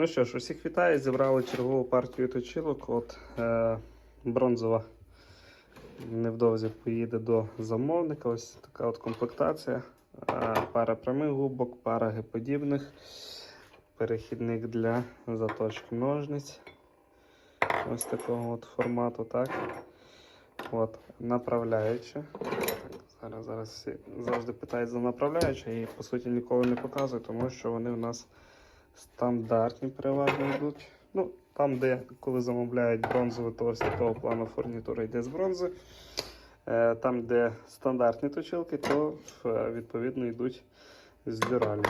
Ну що ж, усіх вітаю. Зібрали чергову партію точилок. От е, бронзова невдовзі поїде до замовника. Ось така от комплектація. Е, пара прямих губок, пара геподібних, перехідник для заточки ножниць. Ось такого от формату, так. От, направляюча. Зараз, зараз всі завжди питають за направляюча і по суті ніколи не показую, тому що вони у нас стандартні переважно йдуть. Ну, там, де коли замовляють бронзову, то ось такого плану фурнітура йде з бронзи. Е, Там, де стандартні точилки, то е, відповідно йдуть з дюралі.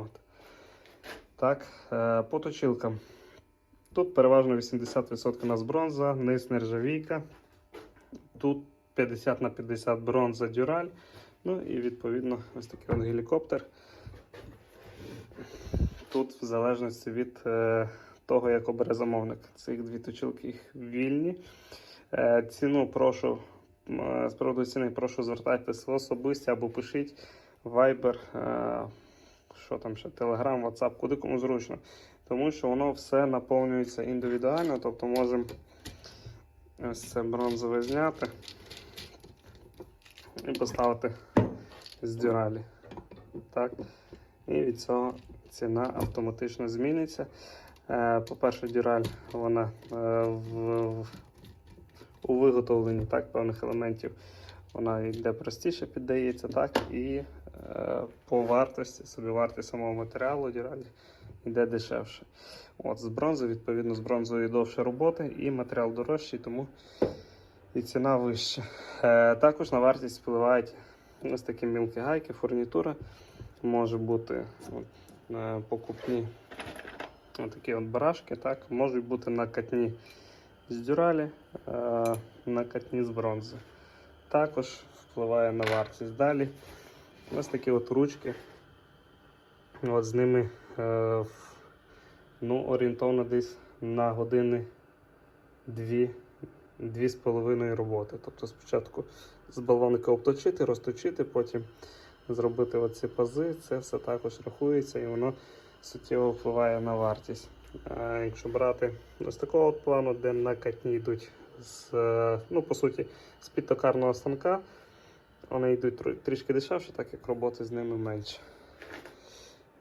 От. Так, е, по точилкам. Тут переважно 80% у нас бронза, низ нержавійка. Тут 50 на 50 бронза дюраль. Ну і відповідно ось такий гелікоптер. Тут в залежності від е, того, як обере замовник. Цих дві точилки їх вільні. Е, ціну прошу, е, з приводу ціни прошу звертайтеся в особисті або пишіть Viber, що там ще, Telegram, WhatsApp, куди кому зручно. Тому що воно все наповнюється індивідуально, тобто можемо ось це бронзове зняти і поставити з дюралі. Так. І від цього ціна автоматично зміниться. Е, По-перше, дюраль вона е, в, у виготовленні так, певних елементів вона йде простіше піддається, так, і е, по вартості, собівартість самого матеріалу дюраль йде дешевше. От, з бронзи, відповідно, з бронзою довше роботи і матеріал дорожчий, тому і ціна вища. Також на вартість впливають ось такі мілкі гайки, фурнітура. Може бути от, покупні такі от барашки, так, можуть бути накатні з дюралі, е, накатні з бронзи. Також впливає на вартість. Далі ось такі от ручки. От з ними е, ну, орієнтовно десь на години дві, дві з половиною роботи. Тобто спочатку з балонника обточити, розточити, потім зробити оці пази, це все також рахується і воно суттєво впливає на вартість. А якщо брати ось такого от плану, де накатні йдуть з, е, ну, по суті, з підтокарного станка, вони йдуть трішки дешевше, так як роботи з ними менше.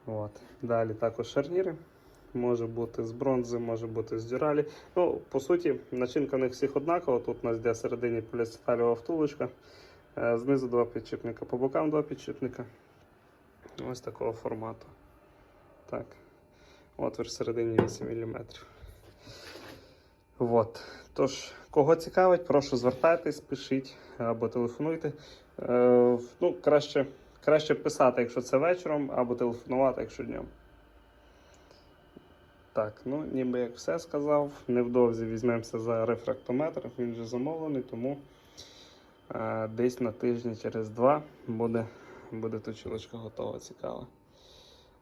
От. Далі також шарніри. Може бути з бронзи, може бути з дюралі. Ну, по суті, начинка в них всіх однакова. Тут у нас йде всередині поліцеталіова втулочка. Е, Знизу два підшипника, по бокам два підшипника. Ось такого формату. Так. Отвір всередині 8 мм. От. Тож, кого цікавить, прошу звертайтесь, пишіть або телефонуйте. Е, ну, краще, краще писати, якщо це вечором, або телефонувати, якщо днем. Так, ну ніби як все сказав. Невдовзі візьмемося за рефрактометр, він вже замовлений, тому десь на тиждень через два буде, буде точилочка готова, цікава.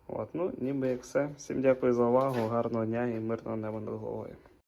От, ну, ніби як все. Всім дякую за увагу, гарного дня і мирного неба над головою.